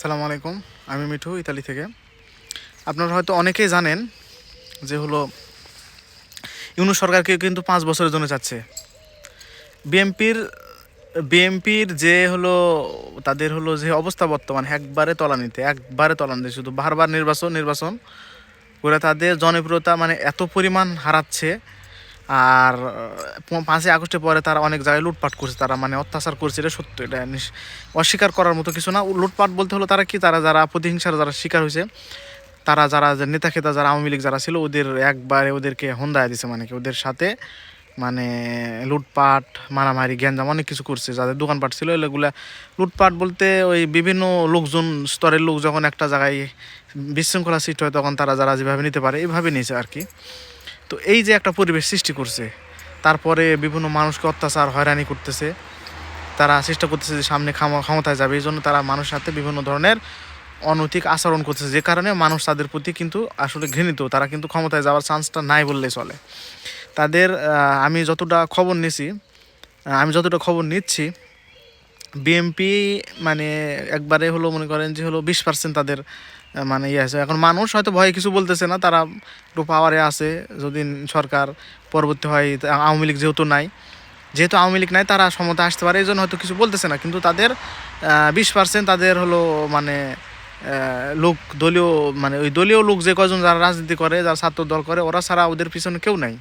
সালামু আলাইকুম, আমি মিঠু ইতালি থেকে। আপনারা হয়তো অনেকেই জানেন যে হলো ইউনু সরকারকে কিন্তু পাঁচ বছরের জন্য চাচ্ছে। বিএমপির বিএমপির যে হলো, তাদের হলো যে অবস্থা বর্তমান, একবারে তলানিতে একবারে তলানিতে, শুধু বারবার নির্বাচন নির্বাচন করে তাদের জনপ্রিয়তা মানে এত পরিমাণ হারাচ্ছে। আর পাঁচই আগস্টের পরে তারা অনেক জায়গায় লুটপাট করছে, তারা মানে অত্যাচার করছে, এটা সত্য, এটা অস্বীকার করার মতো কিছু না। লুটপাট বলতে হলো তারা কি, তারা যারা প্রতিহিংসার যারা শিকার হয়েছে, তারা যারা নেতা খেতা যারা আওয়ামী লীগ যারা ছিল, ওদের একবারে ওদেরকে হন্দায় দিছে মানে কি, ওদের সাথে মানে লুটপাট, মারামারি, গ্যাঞ্জাম অনেক কিছু করছে, যাদের দোকানপাট ছিল, এগুলা লুটপাট বলতে ওই বিভিন্ন লোকজন, স্তরের লোক যখন একটা জায়গায় বিশৃঙ্খলা সৃষ্টি হয়, তখন তারা যারা যেভাবে নিতে পারে এইভাবে নিয়েছে আর কি। তো এই যে একটা পরিবেশ সৃষ্টি করছে, তারপরে বিভিন্ন মানুষকে অত্যাচার, হয়রানি করতেছে। তারা চেষ্টা করতেছে যে সামনে ক্ষম- ক্ষমতায় যাবে। এই জন্য তারা মানুষের সাথে বিভিন্ন ধরনের অনৈতিক আচরণ করতেছে। যে কারণে মানুষ তাদের প্রতি কিন্তু আসলে ঘৃণিত। তারা কিন্তু ক্ষমতায় যাওয়ার চান্সটা নাই বললেই চলে। তাদের আমি যতটা খবর নিছি আমি যতটা খবর নিচ্ছি বিএমপি মানে একবারে হলো মনে করেন যে হলো বিশ পার্সেন্ট তাদের মানে ইয়ে আছে। এখন মানুষ হয়তো ভয়ে কিছু বলতেছে না, তারা একটু পাওয়ারে আছে। যদি সরকার পরবর্তী হয় আওয়ামী লীগ যেহেতু নাই, যেহেতু আওয়ামী লীগ নাই, তারা ক্ষমতা আসতে পারে এই জন্য হয়তো কিছু বলতেছে না। কিন্তু তাদের বিশ পার্সেন্ট তাদের হলো মানে লোক, দলীয় মানে ওই দলীয় লোক যে কজন যারা রাজনীতি করে, যারা ছাত্র দল করে, ওরা ছাড়া ওদের পিছনে কেউ নাই।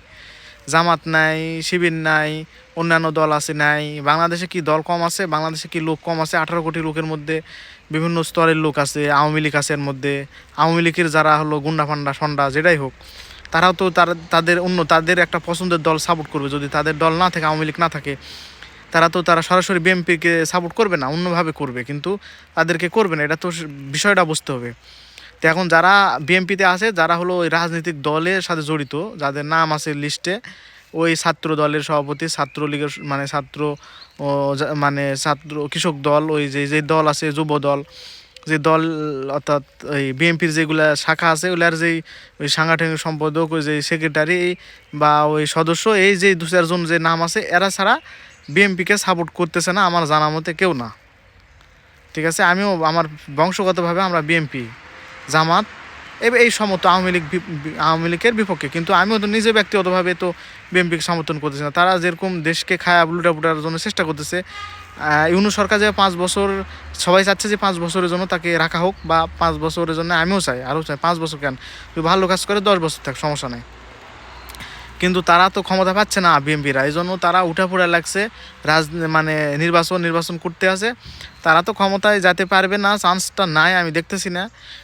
জামাত নাই, শিবির নাই, অন্যান্য দল আছে নাই। বাংলাদেশে কি দল কম আছে? বাংলাদেশে কি লোক কম আছে? আঠারো কোটি লোকের মধ্যে বিভিন্ন স্তরের লোক আছে, আওয়ামী লীগ আছে এর মধ্যে। আওয়ামী লীগের যারা হলো গুন্ডা ফান্ডা, সন্ডা, যেটাই হোক, তারাও তো তার, তাদের অন্য, তাদের একটা পছন্দের দল সাপোর্ট করবে। যদি তাদের দল না থাকে, আওয়ামী লীগ না থাকে, তারা তো তারা সরাসরি বিএমপিকে সাপোর্ট করবে না, অন্যভাবে করবে। কিন্তু তাদেরকে করবে না, এটা তো বিষয়টা বুঝতে হবে। তো এখন যারা বিএমপিতে আছে, যারা হলো ওই রাজনৈতিক দলের সাথে জড়িত, যাদের নাম আছে লিস্টে, ওই ছাত্র দলের সভাপতি, ছাত্রলীগের মানে ছাত্র মানে ছাত্র কৃষক দল, ওই যে যে দল আছে, যুব দল, যে দল, অর্থাৎ ওই বিএনপির যেগুলা শাখা আছে ওগুলার যেই, ওই সাংগঠনিক সম্পাদক, ওই যে সেক্রেটারি বা ওই সদস্য, এই যে দু চারজন যে নাম আছে, এরা ছাড়া বিএমপিকে সাপোর্ট করতেছে না, আমার জানা মতে কেউ না। ঠিক আছে? আমিও, আমার বংশগতভাবে আমরা বিএমপি জামাত এবার এই সমর্থ আওয়ামী লীগ আওয়ামী লীগের বিপক্ষে। কিন্তু আমিও তো নিজে ব্যক্তিগতভাবে তো বিএনপিকে সমর্থন করতেছি না। তারা যেরকম দেশকে খায়া লুটা পুটার জন্য চেষ্টা করতেছে ইউনু সরকার যে পাঁচ বছর, সবাই চাচ্ছে যে পাঁচ বছরের জন্য তাকে রাখা হোক বা পাঁচ বছরের জন্য আমিও চাই, আরও চাই। পাঁচ বছর কেন? তুই ভালো কাজ করে দশ বছর থাক, সমস্যা নেই। কিন্তু তারা তো ক্ষমতা পাচ্ছে না বিএমপিরা এই জন্য তারা উঠাপড়া লাগছে, রাজ মানে নির্বাচন নির্বাচন করতে আছে। তারা তো ক্ষমতায় যেতে পারবে না, চান্সটা নাই, আমি দেখতেছি না।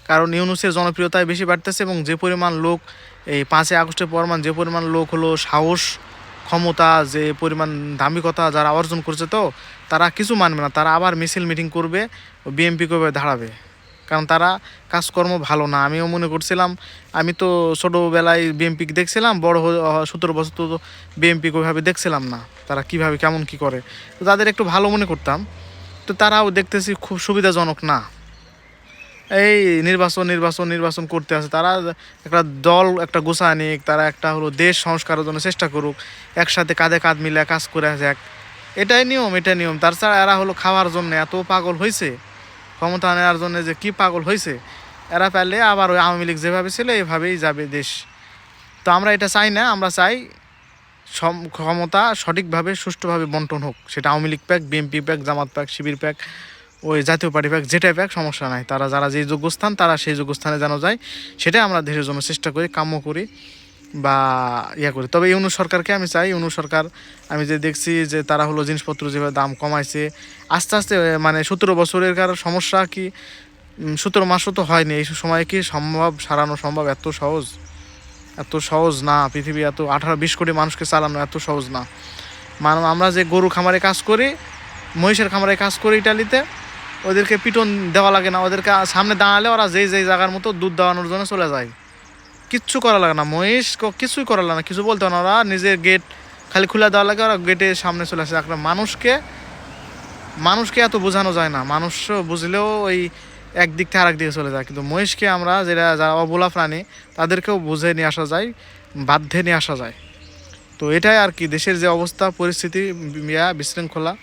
কারণ ইউনুসের জনপ্রিয়তায় বেশি বাড়তেছে এবং যে পরিমাণ লোক এই পাঁচই আগস্টের পরমান যে পরিমাণ লোক হলো সাহস, ক্ষমতা, যে পরিমাণ দাম্ভিকতা যারা অর্জন করছে তো, তারা কিছু মানবে না। তারা আবার মিছিল মিটিং করবে বিএমপি করবে দাঁড়াবে? কারণ তারা কাজকর্ম ভালো না। আমিও মনে করছিলাম, আমি তো ছোটোবেলায় বিএমপি দেখছিলাম, বড় সতেরো বছর তো বিএমপি ওইভাবে দেখছিলাম না। তারা কীভাবে, কেমন কি করে। তো তাদের একটু ভালো মনে করতাম, তো তারাও দেখতেছি খুব সুবিধাজনক না। এই নির্বাচন নির্বাচন নির্বাচন করতে আছে তারা একটা দল একটা গোছা নিক, তারা একটা হলো দেশ সংস্কারের জন্য চেষ্টা করুক, একসাথে কাঁধে কাঁধ মিলে কাজ করে যাক এটাই নিয়ম এটাই নিয়ম। তাছাড়া এরা হলো খাওয়ার জন্য এত পাগল হয়েছে ক্ষমতা নেওয়ার জন্য যে কি পাগল হয়েছে এরা পেলে আবার ওই আওয়ামী লীগ যেভাবে ছিল, এভাবেই যাবে দেশ। তো আমরা এটা চাই না, আমরা চাই ক্ষমতা সঠিকভাবে, সুষ্ঠুভাবে বন্টন হোক। সেটা Awami League pack BNP pack Jamaat pack Shibir pack ওই জাতীয় পার্টি প্যাক যেটাই প্যাক সমস্যা নাই। তারা যারা যে যোগ্যস্থান, তারা সেই যোগ্যস্থানে যেন যায়, সেটাই আমরা দেশের জন্য চেষ্টা করি, কাম্য করি। বা ইয়া করি। তবে ইউনু সরকারকে আমি চাই ইউনু সরকার, আমি যে দেখছি যে তারা হলো জিনিসপত্র যেভাবে দাম কমাইছে, আস্তে আস্তে মানে সতেরো বছরের কার সমস্যা কি? সতেরো মাসও তো হয়নি, এই সময় কি সম্ভব, সারানো সম্ভব? এত সহজ এত সহজ না, পৃথিবী এত, আঠারো, বিশ কোটি মানুষকে চালানো এত সহজ না। মানে আমরা যে গরু খামারে কাজ করি, মহিষের খামারে কাজ করি ইটালিতে, ওদেরকে পিটন দেওয়া লাগে না, ওদেরকে সামনে দাঁড়ালে ওরা যেই যেই জায়গার মতো দুধ দেওয়ানোর জন্য চলে যায়। কিচ্ছু করা লাগে না, মহিষ কিছুই করা লাগে না। কিছু বলতে না, ওরা নিজের গেট খালি খুলে দেওয়া লাগে, ওরা গেটের সামনে চলে আসে। একটা মানুষকে মানুষকে এত বোঝানো যায় না। মানুষ বুঝলেও ওই একদিক থেকে আরেক দিকে চলে যায়। কিন্তু মহিষকে আমরা যেটা, যারা অবলা প্রাণী, তাদেরকেও বুঝে নিয়ে আসা যায়, বাধ্যে নিয়ে আসা যায়। তো এটাই আর কি, দেশের যে অবস্থা, পরিস্থিতি, ইয়া, বিশৃঙ্খলা,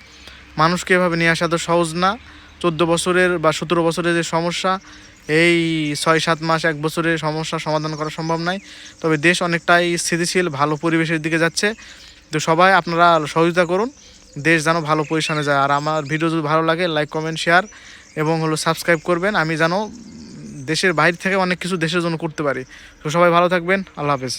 মানুষকে এভাবে নিয়ে আসা তো সহজ না। চোদ্দ বছরের বা সতেরো বছরের যে সমস্যা এই ছয় সাত মাস, এক বছরের সমস্যা সমাধান করা সম্ভব নয় তবে দেশ অনেকটাই স্থিতিশীল, ভালো পরিবেশের দিকে যাচ্ছে। তো সবাই আপনারা সহযোগিতা করুন। দেশ যেন ভালো পজিশনে যায়। আর আমার ভিডিও যদি ভালো লাগে লাইক কমেন্ট শেয়ার এবং হলো সাবস্ক্রাইব করবেন। আমি যেন দেশের বাইরে থেকে অনেক কিছু দেশের জন্য করতে পারি। তো সবাই ভালো থাকবেন। আল্লাহ হাফেজ।